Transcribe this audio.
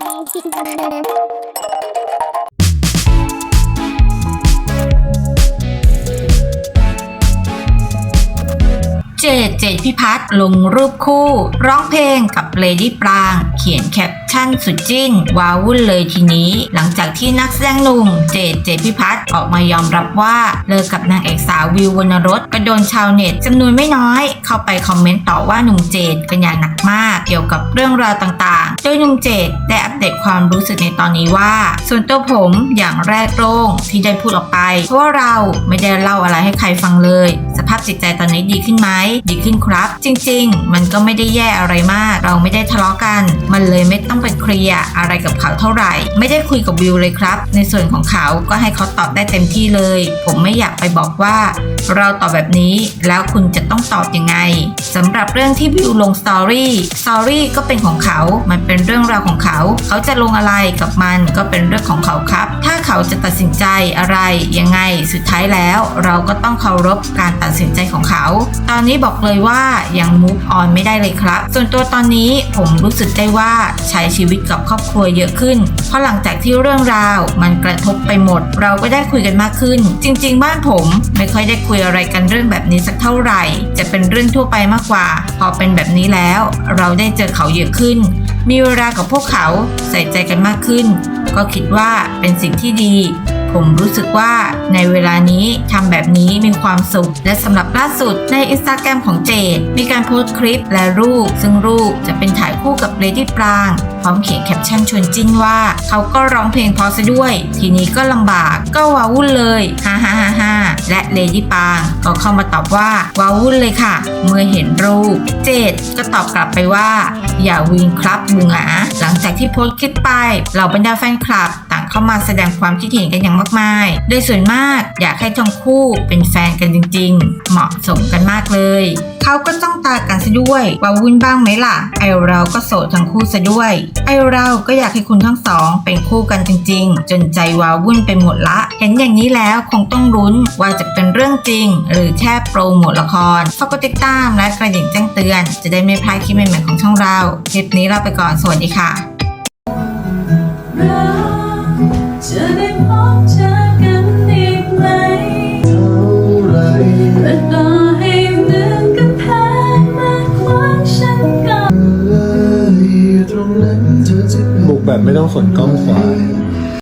Thank you. เจเจดพิพัฒน์ลงรูปคู่ ร้องเพลงกับเลดี้ปราง เขียนแคปชั่นสุดจิ้นว้าวุ่นเลยทีนี้ หลังจากที่นักแสดงหนุ่มเจดเจพิพัฒน์ออกมายอมรับว่าเลิกกับนางเอกสาววิววรรณรสก็โดนชาวเน็ตจำนวนไม่น้อย เข้าไปคอมเมนต์ต่อว่าหนุ่มเจดกันอย่างหนักมากเกี่ยวกับเรื่องราวต่างๆ โดยหนุ่มเจดได้อัปเดตความรู้สึกในตอนนี้ว่า ส่วนตัวผมอย่างแรกโรงที่ได้พูดออกไป เพราะว่าเราไม่ได้เล่าอะไรให้ใครฟังเลย สภาพจิตใจตอนนี้ดีขึ้นไหมดีขึ้นครับ จริง ๆ มันก็ไม่ได้แย่อะไรมาก เราไม่ได้ทะเลาะกัน มันเลยไม่ต้องไปเคลียร์อะไรกับเขาเท่าไหร่ ไม่ได้คุยกับวิวเลยครับ ในส่วนของเขาก็ให้เขาตอบได้เต็มที่เลย ผมไม่อยากไปบอกว่า เราตอบแบบนี้แล้วคุณจะต้องตอบยังไงสำหรับเรื่องที่วิวลงสตอรี่สตอรี่ก็เป็นของเขา มันเป็นเรื่องราวของเขา เขาจะลงอะไรกับมันก็เป็นเรื่องของเขาครับ ถ้า เขาจะตัดสินใจอะไรยังไงสุดท้ายแล้ว เราก็ต้องเคารพการตัดสินใจของเขา ตอนนี้บอกเลยว่ายัง move on ไม่ได้เลยครับ ส่วนตัวตอนนี้ผมรู้สึกได้ว่าใช้ชีวิตกับครอบครัวเยอะขึ้น เพราะหลังจากที่เรื่องราวมันกระทบไปหมด เราก็ได้คุยกันมากขึ้น จริง ๆ บ้านผมไม่ค่อยได้คุยอะไรกันเรื่องแบบนี้สักเท่าไหร่ จะเป็นเรื่องทั่วไปมากกว่า พอเป็นแบบนี้แล้ว เราได้เจอเขาเยอะขึ้น มีเวลากับพวกเขาใส่ใจกันมากขึ้น ก็คิดว่าเป็นสิ่งที่ดี ผมรู้สึกว่าในเวลานี้ทำแบบนี้มีความสุข และสำหรับล่าสุดในอินสตาแกรมของเจด มีการโพสต์คลิปและรูป ซึ่งรูปจะเป็นถ่ายคู่กับเลดี้ปราง พร้อมเขียนแคปชั่นชวนจิ้นว่า เขาก็ร้องเพลงพอซะด้วย ทีนี้ก็ลำบากก็ว้าวุ่นเลยฮ่าฮ่าฮ่า และเลดี้ปางก็เข้ามาตอบว่าว้าวุ่นเลยค่ะ เมื่อเห็นรูป เจดก็ตอบกลับไปว่า อย่าวิงครับบุงหาหลังจากที่โพสต์คลิปไปเหล่าบรรดาแฟนคลับ เข้ามาแสดงความคิดเห็นกันอย่างมากมาย โดยส่วนมากอยากให้ทั้งคู่เป็นแฟนกันจริง ๆ เหมาะสมกันมากเลย เขาก็จ้องตากันซะด้วยว่าวุ่นบ้างไหมล่ะ ไอเราก็โสดทั้งคู่ซะด้วย ไอเราก็อยากให้คุณทั้งสองเป็นคู่กันจริง ๆ จนใจว้าวุ่นไปหมดละ เห็นอย่างนี้แล้วคงต้องลุ้นว่าจะเป็นเรื่องจริง หรือแค่โปรโมทละครฝากกดติดตามและกระดิ่งแจ้งเตือน จะได้ไม่พลาดคลิปใหม่ๆของช่องเรา คลิปนี้ลาไปก่อน สวัสดีค่ะเบุกแบบไม่ต้องขนกล้องควาย